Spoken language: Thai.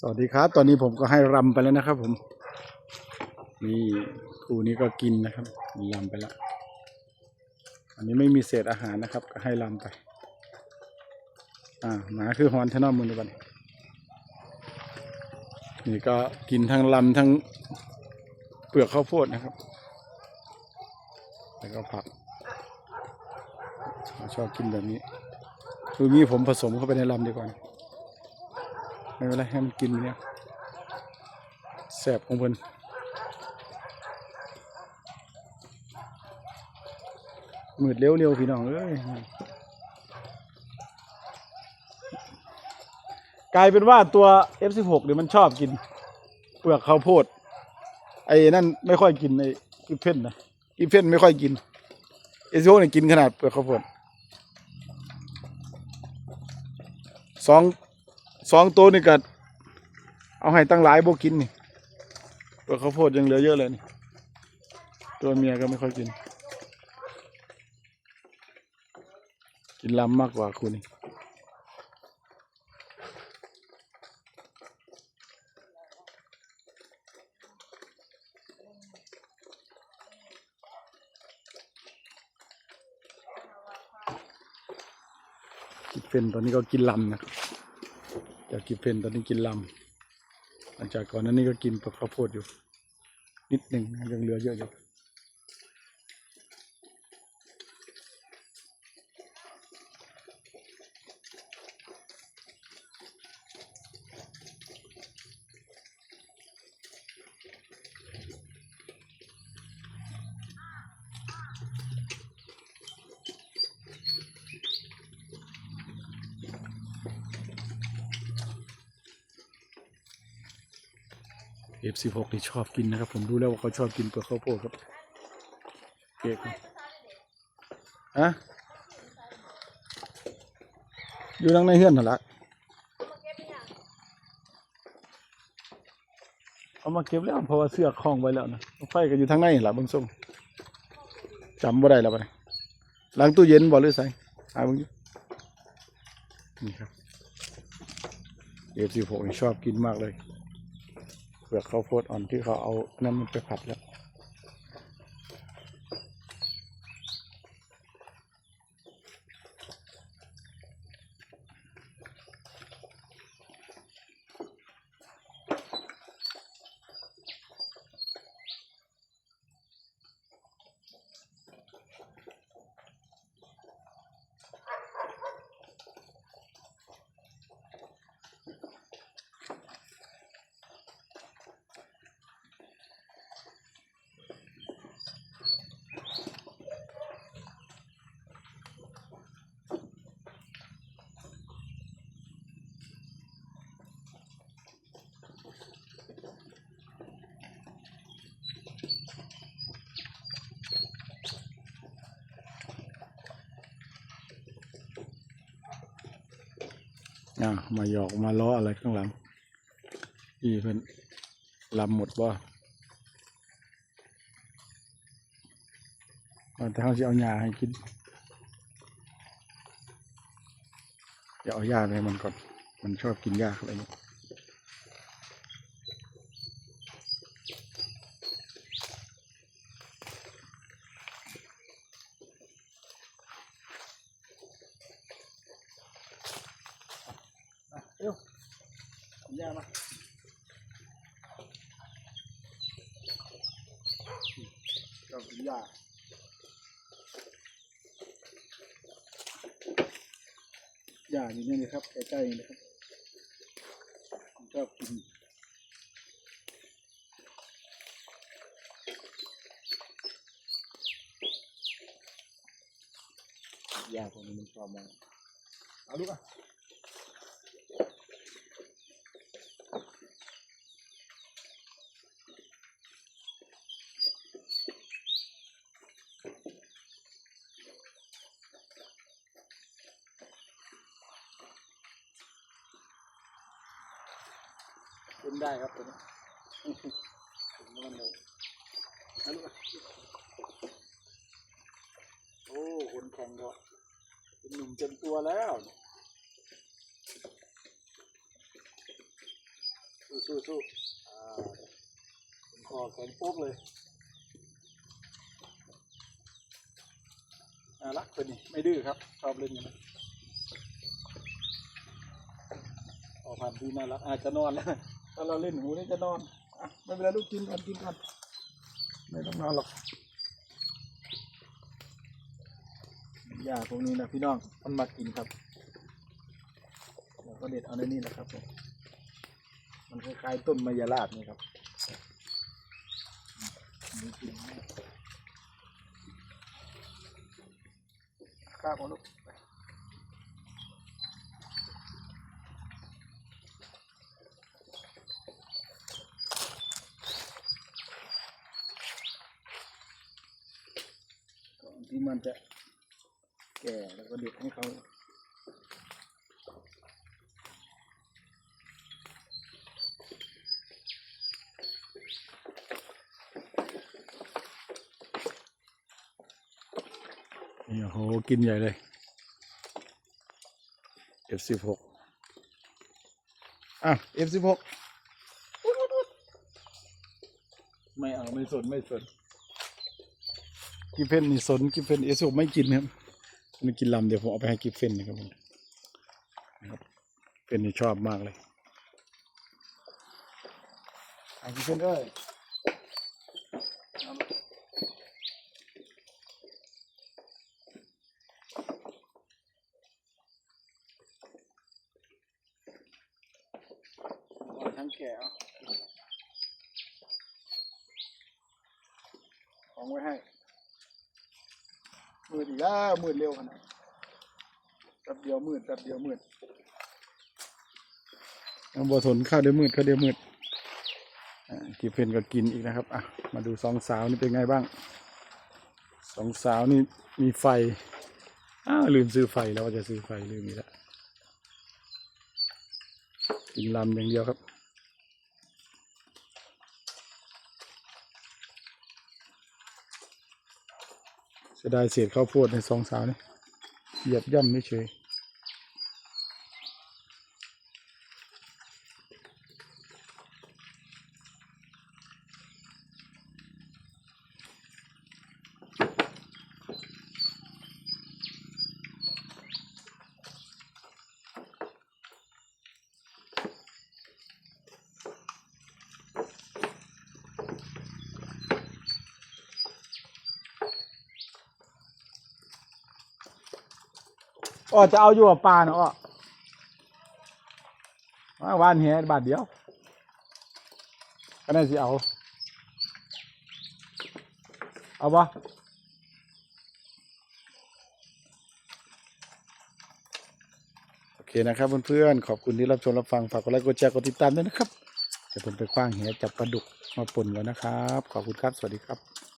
สวัสดีครับ ตอนนี้ผมก็ให้รำไปแล้วนะครับ ผม นี่ครูนี้ก็กินนะครับมีรำไปแล้ว อันนี้ไม่มีเศษอาหารนะครับ ก็ให้รำไป อ่าหมาคือฮอนเทนอมมือบันนี่ก็กินทั้งลำทั้งเปลือกข้าวโพดนะครับ แล้วก็ผักเราชอบกินแบบนี้คืองี้ผมผสมเข้าไปในลำดีกว่า ไม่เป็นไรให้มันกินเนี่ยแสบของเพิ่นมืดเร็วๆพี่น้องเอ้ยกลายเป็นว่าตัว F16 เนี่ยมันชอบกิน เปลือกข้าวโพด ไอ้นั่นไม่ค่อยกินไอ้กิฟเพ่นนะกิฟเพ่นไม่ค่อยกินไอ้โซเนี่ยกินขนาดเปลือกข้าวโพดสอง สองตัวนี่กัดเอาให้ตั้งหลายโบกินนี่เปลือกข้าวโพดยังเหลือเยอะเลยนี่ตัวเมียก็ไม่ค่อยกิน กินลำมากกว่าคุณนี่กินเป็นตอนนี้ก็กินลำนะครับ จากกินเพนตอนนี้กินลำหลังจากก่อนนั้นนี่ก็กินปลือกข้าวโพดอยู่ นิดหนึ่งยังเหลือเยอะอยู่ เอฟซีหกนี่ชอบกินนะครับ ผมรู้แล้วว่าเขาชอบกินเปลือกข้าวโพดครับเก๊กครับอะอยู่ทางในเฮือนนั่นละเอามาเก็บแล้วเพราะว่าเสื้อคล้องไว้แล้วนะไฟก็อยู่ทางในนั่นละบางส่งจำบ่ได้แล้วปหลังตู้เย็นบ่หรือใส่หาเบางนี่ครับเอฟซีหกนี่ชอบกินมากเลย ลือกข้าวโพดอ่อนที่เขาเอานั่นมันไปผัดแล้ว่ามาหยอกมาล้ออะไรข้างหลังอีเพิ่นลำหมดบ่าแต่เขาจะเอายาให้กินจะเอายาไปให้มันก่อน มันชอบกินยาอะไรเนี่ย เอ้วเอายามาชอบกินยายาอยู่นี่นะครับใกล้ๆนี่นะครับผมชอบกินยาพวกนี้มันชอบมากเอาลูกอะ กินได้ครับตัวนี้มนอนเลยเอาลูกอะโอ้คนแข่งก็เป็นหนุ่มเต็มตัวแล้วสู้สู้สู้อ่าเป็นคอแข็งปุ๊บเลยน่ารักตัวนี้ไม่ดื้อครับ ชอบเล่นอย่นี้พอพันธุ์ที่น่ารักอาจจะนอนแล้ว ถ้าเราเล่นหูนี่จะนอนอะไม่เป็นไรลูกกินก่อนกินก่อนไม่ต้องนอนหรอกหญ้าพวกนี้นะพี่น้องมันมากินครับเราก็เด็ดเอาในนี่นะครับผมมันคล้ายๆต้นมะยราบนี่ครับมีกินข้าวของลูก ที่มันจะแก่แล้วก็เด็ดให้เขานี่โอ้โห กินใหญ่เลย F16 อะ F16 ไม่เอา ไม่สน ไม่สน กิฟเฟนนี่สนกิฟเฟนเอสุไม่กินครับไม่กินลำเดี๋ยวผมเอาไปให้กิฟเฟนนะครับผมนะครับเฟนนี่ชอบมากเลยอะกิฟเฟนเอ้ยเอามาเอาทั้งแก่เอาของไว้ให้ มืดอีกแล้วมืดเร็วขนาดแป๊บเดียวมืดแป๊บเดียวมืดยังบ่ทนข้าวเดียวมืดข้าวเดียวมืดกิเพนก็กินอีกนะครับอะมาดูสองสาวนี่เป็นไงบ้าง สองสาวนี่มีไฟอ้าวลืมซื้อไฟแล้วว่าจะซื้อไฟลืมอีกแล้วกินลำอย่างเดียวครับ จะได้เศษข้าวโพดในสองสาวนี่เหยียบย่ำไม่เฉย อ้อจะเอาอยู่กับปลาเนาะอ้อมาวานเหี้ยบาทเดียว ก็น่าสิเอา เอาปะโอเคนะครับเพื่อนๆ ขอบคุณที่รับชมรับฟัง ฝากกดไลค์กดแชร์กดติดตามด้วยนะครับ เดี๋ยวผมไปคว้างเหี้ยจับปลาดุกมาปนแล้วนะครับ ขอบคุณครับ สวัสดีครับ